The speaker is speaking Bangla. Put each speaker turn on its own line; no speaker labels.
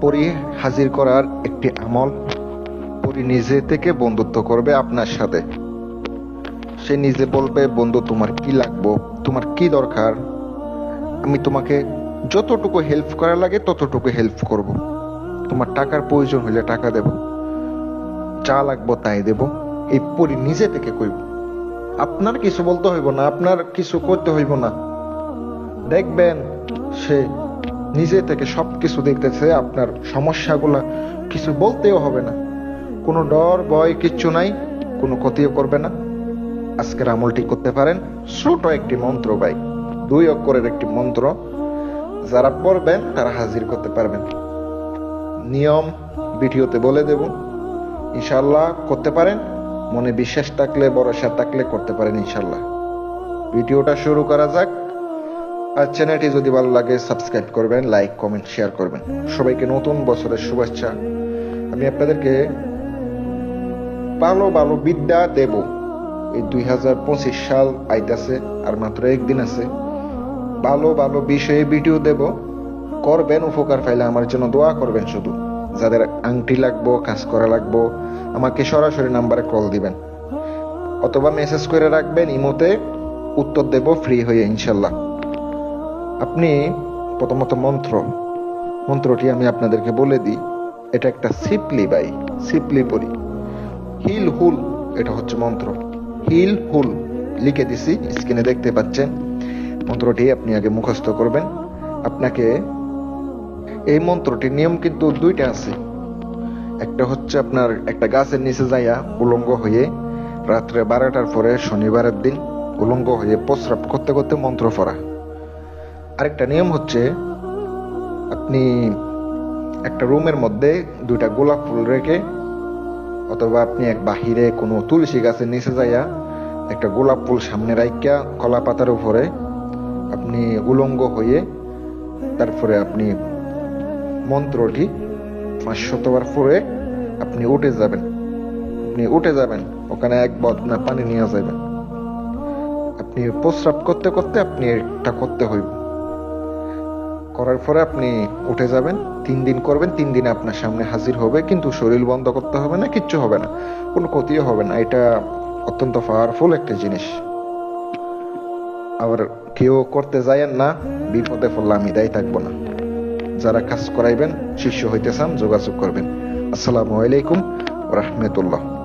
পরি হাজির করার একটি আমল পরি নিজে থেকে বন্ধুত্ব করবে আপনার সাথে। সে নিজে বলবে, বন্ধু, তোমার কি লাগবো? তোমার কি দরকার? আমি তোমাকে যতটুকু হেল্প করা লাগে, ততটুকু হেল্প করব। তোমার টাকার প্রয়োজন হলে টাকা দেব। যা লাগবো তাই দেব। এই পরি নিজে থেকে কইব। আপনার কিছু বলতে হইব না, আপনার কিছু করতে হইব না। দেখবেন সে নিজে থেকে সব কিছু দেখতেছে, আপনার সমস্যাগুলা কিছু বলতেও হবে না। কোনো ডর, ভয় কিচ্ছু নাই, কোনো ক্ষতিও করবে না। আজকের আমলটি করতে পারেন ছোট একটি মন্ত্র ভাই, দুই অক্ষরের একটি মন্ত্র। যারা পড়বেন, তারা হাজির করতে পারবেন। নিয়ম ভিডিওতে বলে দেব ইনশাল্লাহ করতে পারেন, মনে বিশ্বাস থাকলে, ভরসা থাকলে করতে পারেন ইনশাল্লাহ ভিডিওটা শুরু করা যাক। আর চ্যানেলটি যদি ভালো লাগে সাবস্ক্রাইব করবেন লাইক কমেন্ট শেয়ার করবেন। সবাইকে নতুন বছরের শুভেচ্ছা। আমি আপনাদেরকে ভালো ভালো বিদ্যা দেব। এই দুই হাজার পঁচিশ সাল আইতাছে, আর মাত্র একদিন আছে। ভালো ভালো বিষয়ে ভিডিও দেব। করবেন, উপকার পাইলে আমার জন্য দোয়া করবেন শুধু। যাদের আংটি লাগবো, কাজ করা লাগবো, আমাকে সরাসরি নাম্বারে কল দিবেন। অথবা মেসেজ করে রাখবেন, ইমোতে। উত্তর দেব ফ্রি হয়ে, ইনশাল্লাহ। আপনি প্রথমত মন্ত্র, মন্ত্রটি আমি আপনাদেরকে বলে দিই। এটা একটা সিপলি বাই সিপলি পড়ি হিল হুল, এটা হচ্ছে মন্ত্র। হিল হুল, লিখে দিছি, স্ক্রিনে দেখতে পাচ্ছেন। মন্ত্রটি আপনি আগে মুখস্থ করবেন। আপনাকে এই মন্ত্রটির নিয়ম কিন্তু দুইটা আছে। একটা হচ্ছে আপনার একটা গাছের নিচে যাইয়া উলঙ্গ হয়ে রাত্রে বারোটার পরে শনিবারের দিন উলঙ্গ হয়ে প্রস্রাব করতে করতে মন্ত্র পড়া। আরেকটা নিয়ম হচ্ছে আপনি একটা রুমের মধ্যে দুইটা গোলাপ ফুল রেখে অথবা আপনি এক বাহিরে কোনো তুলসী গাছের নিচে যাইয়া একটা গোলাপ ফুল সামনে রাইকা কলা পাতার উপরে আপনি উলঙ্গ হয়ে তারপরে আপনি মন্ত্রটি পাঁচ শতবার পরে আপনি উঠে যাবেন। আপনি উঠে যাবেন, ওখানে এক বদনা পানি নিয়ে যাবেন আপনি প্রস্রাব করতে করতে আপনি এটা করতে হইব। করার পরে আপনি উঠে যাবেন, তিন দিন করবেন, তিন দিনে আপনার সামনে হাজির হবে, কিন্তু শরীর বন্ধ করতে হবে না, কিচ্ছু হবে না, কোনো ক্ষতিও হবে না, এটা অত্যন্ত পাওয়ারফুল একটা জিনিস। আবার কেউ করতে যায়েন না, বিপদে পড়লে আমি দায়ী থাকব না। যারা কাজ করাইবেন, শিষ্য হইতে চান, যোগাযোগ করবেন। আসসালামু আলাইকুম রহমতুল্লাহ।